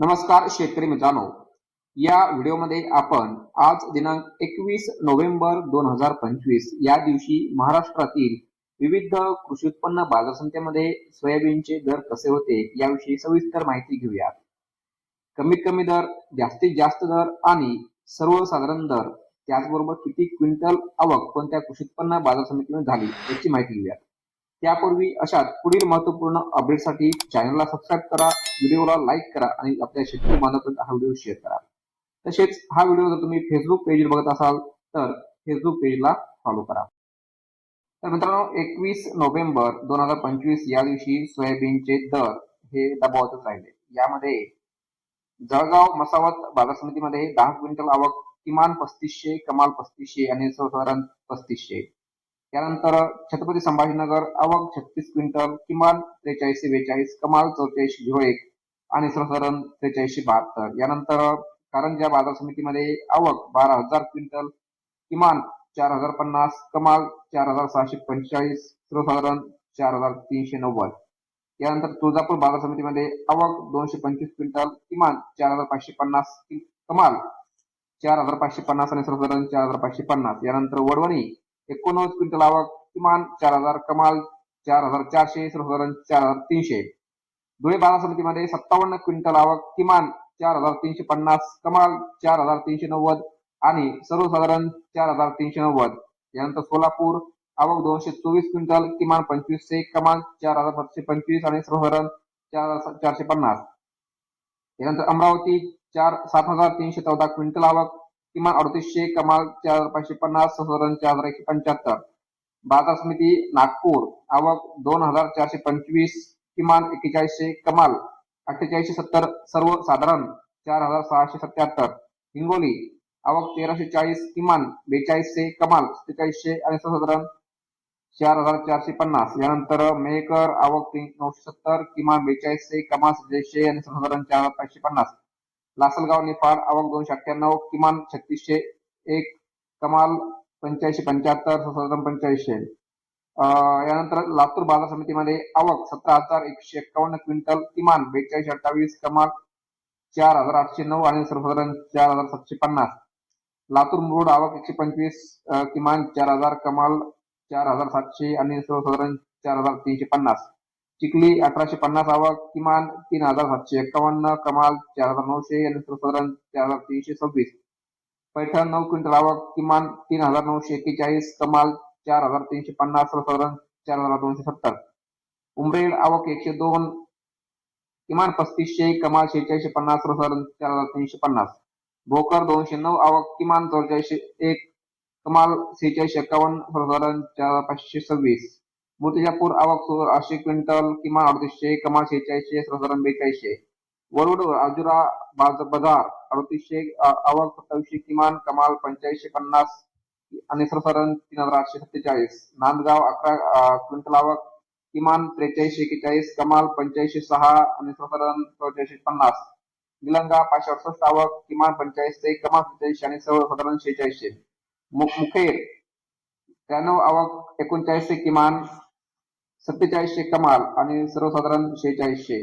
नमस्कार शेतकरी मित्रांनो. या व्हिडिओमध्ये आपण आज दिनांक एकवीस नोव्हेंबर दोन हजार पंचवीस या दिवशी महाराष्ट्रातील विविध कृषी उत्पन्न बाजार समित्यामध्ये सोयाबीनचे दर कसे होते याविषयी सविस्तर माहिती घेऊयात. कमीत कमी दर जास्तीत जास्त दर आणि सर्वसाधारण दर त्याचबरोबर किती क्विंटल आवक कोणत्या कृषी उत्पन्न बाजार समितीमध्ये झाली याची माहिती घेऊयात. त्यापूर्वी अशाच पुढील महत्त्वपूर्ण अपडेटसाठी चॅनलला सबस्क्राईब करा व्हिडिओला लाईक करा आणि आपल्या शेतकरी बांधवांपर्यंत हा व्हिडिओ शेअर करा. तसेच हा व्हिडिओ जर तुम्ही फेसबुक पेजवर बघत असाल तर फेसबुक पेजला फॉलो करा. तर मित्रांनो एकवीस नोव्हेंबर दोन हजार पंचवीस या दिवशी सोयाबीनचे दर हे दबावातच राहिले. यामध्ये जळगाव मसावत बाजार समितीमध्ये दहा क्विंटल आवक किमान पस्तीसशे कमाल पस्तीसशे आणि सर्वसाधारण पस्तीसशे. त्यानंतर छत्रपती संभाजीनगर आवक छत्तीस क्विंटल किमान त्रेचाळीसशे बेचाळीस कमाल चौतीसशे झिरो एक आणि सर्वसाधारण त्रेचाळीसशे बहात्तर. यानंतर कारंजा बाजार समितीमध्ये आवक बारा हजार क्विंटल किमान चार हजार पन्नास कमाल चार हजार सहाशे पंचेचाळीस सर्वसाधारण चार हजार तीनशे नव्वद. यानंतर तुळजापूर बाजार समितीमध्ये आवक दोनशे पंचवीस क्विंटल किमान चार हजार पाचशे पन्नास कमाल चार हजार पाचशे पन्नास आणि सर्वसाधारण चार हजार पाचशे पन्नास. यानंतर वडवणी एकोणनव्वद क्विंटल आवक किमान चार हजार कमाल चार हजार चारशे सर्वसाधारण चार हजार तीनशे. धुळे बाजार समितीमध्ये सत्तावन्न क्विंटल आवक किमान चार हजार तीनशे पन्नास कमाल चार हजार तीनशे नव्वद आणि सर्वसाधारण चार हजार तीनशे नव्वद. यानंतर सोलापूर आवक दोनशे चोवीस क्विंटल किमान पंचवीसशे कमाल चार हजार सातशे पंचवीस आणि सर्वसाधारण चार हजार चारशे पन्नास. यानंतर अमरावती चार सात हजार तीनशे चौदा क्विंटल आवक किमान अडतीसशे कमाल चार पाचशे पन्नास सहसरण चार हजार एकशे पंच्याहत्तर. बाजार समिती नागपूर आवक दोन हजार चारशे पंचवीस किमान एक्केचाळीसशे कमाल अठ्ठेचाळीसशे सत्तर सर्वसाधारण चार हजार सहाशे सत्याहत्तर. हिंगोली आवक तेराशे चाळीस किमान बेचाळीसशे कमाल सत्तेचाळीसशे आणि सहसाधारण चार हजार चारशे पन्नास. यानंतर मेहकर आवक तीन नऊशे सत्तर किमान बेचाळीसशे कमाल सत्तेचाळीसशे आणि सहसाधारण चार हजार पाचशे पन्नास. लासलगाव निफाड आवक दोनशे अठ्ठ्याण्णव किमान छत्तीसशे एक कमाल पंच्याऐंशी पंच्याहत्तर सर्वसाधारण पंच्याऐंशी. अं, यानंतर लातूर बाजार समितीमध्ये आवक सतरा हजार एकशे एक्कावन्न क्विंटल किमान बेचाळीस अठ्ठावीस कमाल चार हजार आठशे नऊ आणि सर्वसाधारण चार हजार सातशे पन्नास. लातूर मुरुड आवक एकशे पंचवीस किमान चार हजार कमाल चार हजार सातशे आणि सर्वसाधारण चार हजार तीनशे पन्नास. चिखली अठराशे पन्नास आवक किमान तीन हजार सातशे एक्कावन्न कमाल चार हजार नऊशे आणि सर्वसाधारण चार हजार तीनशे सव्वीस. पैठण नऊ क्विंटल आवक किमान तीन हजार नऊशे एक्केचाळीस कमाल चार हजार तीनशे पन्नास सर्वसाधारण चार हजार दोनशे सत्तर. उमरेड आवक एकशे दोन किमान पस्तीसशे कमाल शेहेचाळीसशे पन्नास सर्वसाधारण चार हजार तीनशे पन्नास. भोकर दोनशे नऊ आवक किमान चौवेचाळीसशे एक कमाल सेहेचाळीसशे एक्कावन्न सर्वसाधारण चार हजार पाचशे सव्वीस. मूर्तिजापूर आवक सो- आठशे क्विंटल किमान अडतीसशे कमाल शेहेचाळीसशे साधारण बेचाळीसशे. वरुड आजुरा बाज बाजार अडतीसशे आवक सत्तावीसशे किमान कमाल पंच्याऐंशी पन्नास आणि साधारण तीन हजार आठशे सत्तेचाळीस. नांदगाव अकरा क्विंटल आवक किमान त्रेचाळीसशे एकेचाळीस कमाल पंच्याऐंशी सहा आणि साधारण चौचाळीसशे पन्नास. निलंगा पाचशे अडसष्ट आवक किमान पंच्याऐंशी कमाल सत्याऐंशी आणि साधारण शेहेचाळीसशे. मु- मुखेड त्र्याण्णव आवक एकोणचाळीसशे किमान सत्तेचाळीसशे कमाल आणि सर्वसाधारण शेहेचाळीसशे.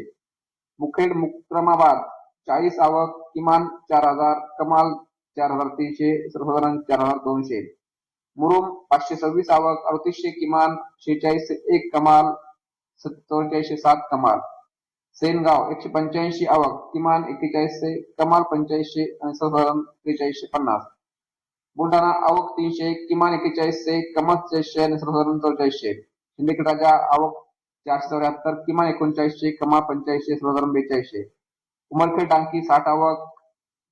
मुखेड मुक्रमाबाद चाळीस आवक किमान चार हजार कमाल चार हजार तीनशे सर्वसाधारण चार हजार दोनशे. मुरुम पाचशे सव्वीस आवक अडतीसशे किमान शेहेचाळीसशे एक कमाल चौवेचाळीसशे सात कमाल. सेनगाव एकशे पंच्याऐंशी आवक किमान एक्केचाळीसशे कमाल पंच्याऐंशी आणि सर्वसाधारण त्रेचाळीसशे पन्नास. बुलढाणा आवक तीनशे किमान एक्केचाळीसशे कमाल चाळीसशे आणि सर्वसाधारण चौचाळीसशे. सिंदखेड आवक चारशे चौऱ्याहत्तर किमान एकोणचाळीसशे कमाल पंच्याऐंशी सर्वसाधारण बेचाळीसशे. उमरखेड डांकी साठ आवक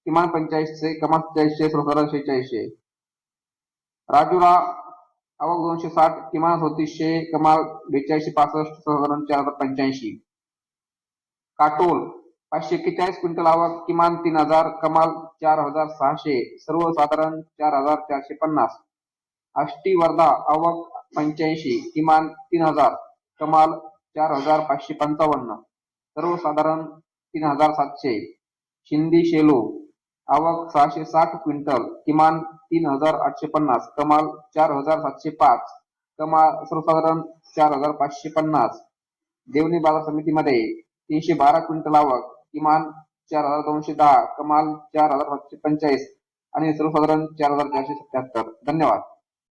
किमान पंच्याऐंशी कमाल सत्याऐंशी सर्वसाधारण शेहेचाळीसशे. राजुरा आवक दोनशे साठ किमान चौतीसशे कमाल बेचाळीसशे पासष्ट सर्वसाधारण चार हजार पंच्याऐंशी. काटोल पाचशे एक्केचाळीस क्विंटल आवक किमान तीन हजार कमाल चार हजार सहाशे सर्वसाधारण चार हजार चारशे पन्नास. आष्टी वर्धा आवक पंच्याऐंशी किमान तीन हजार कमाल चार हजार पाचशे पंचावन्न. सर्वसाधारण तीन हजार सातशे. शिंदी शेलो आवक सहाशे साठ क्विंटल किमान तीन हजार आठशे पन्नास कमाल चार हजार सातशे पाच कमाल सर्वसाधारण चार हजार पाचशे पन्नास. देवणी बाजार समितीमध्ये तीनशे बारा क्विंटल आवक किमान चार हजार दोनशे दहा कमाल चार हजार सातशे पंचेचाळीस आणि सर्वसाधारण चार हजार चारशे सत्याहत्तर. धन्यवाद.